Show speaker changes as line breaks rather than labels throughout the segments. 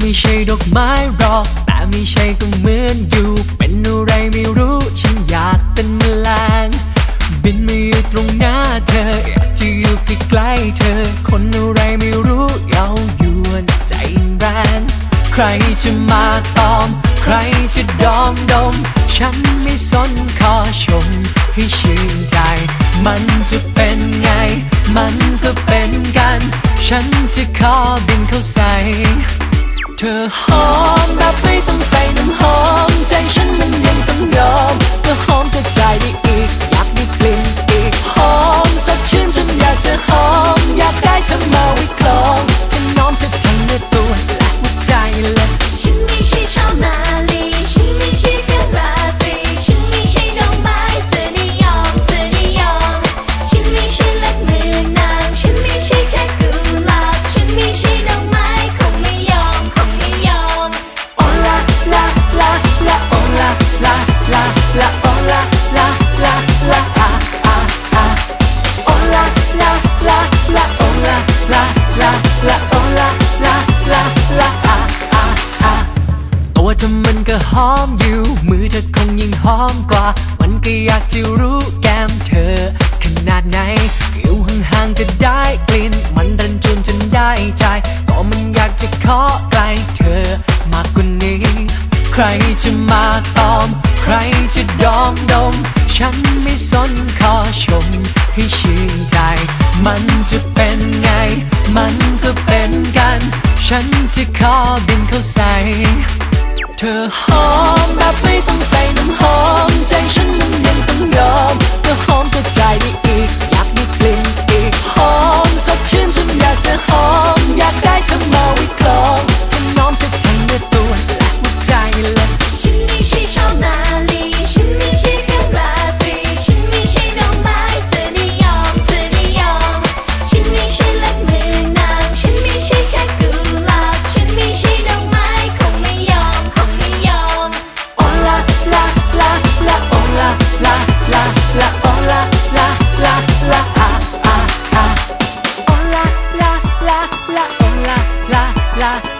ไม่ใช่ดอกไม้หรอก แต่ไม่ใช่ก็เหมือนอยู่ เป็นอะไรไม่รู้ ฉันอยากเป็นแมลง บินมาอยู่ตรงหน้าเธอ อยากจะอยู่ใกล้ๆเธอ คนอะไรไม่รู้เย้ายวนใจแรง ใครจะมาตอม ใครจะดอมดม ฉันไม่สนขอชม ให้ชื่นใจ มันจะเป็นไง มันก็เป็นกัน ฉันจะขอบินเข้าใส่ เธอหอมแบบไม่ต้องใส่น้ำหอม ใจฉันมันยังต้องยอมเธอหอมกระจายได้อีก เธอมัน
ก็หอมอยู่ มื
อเธอคงยิ่งหอมกว่า มันก็อยากจะรู้แก้มเธอ ขนาดไหนอยู่ห่างๆจะได้กลิ่น มันรันจวนจนได้ใจ ก็มันอยากจะขอใกล้เธอมากกว่านี้ ใครจะมาตอม ใครจะดอมดม ฉันไม่สนขอชมให้ชื่นใจ มันจะเป็นไง มันก็เป็นกัน ฉันจะขอบินเข้าใส่ เธอหอมแบบไม่ต้องใส่น้ำหอมใจฉันมันยังต้องยอม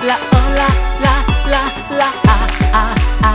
ลาโอลาลาลาลาอาอาอา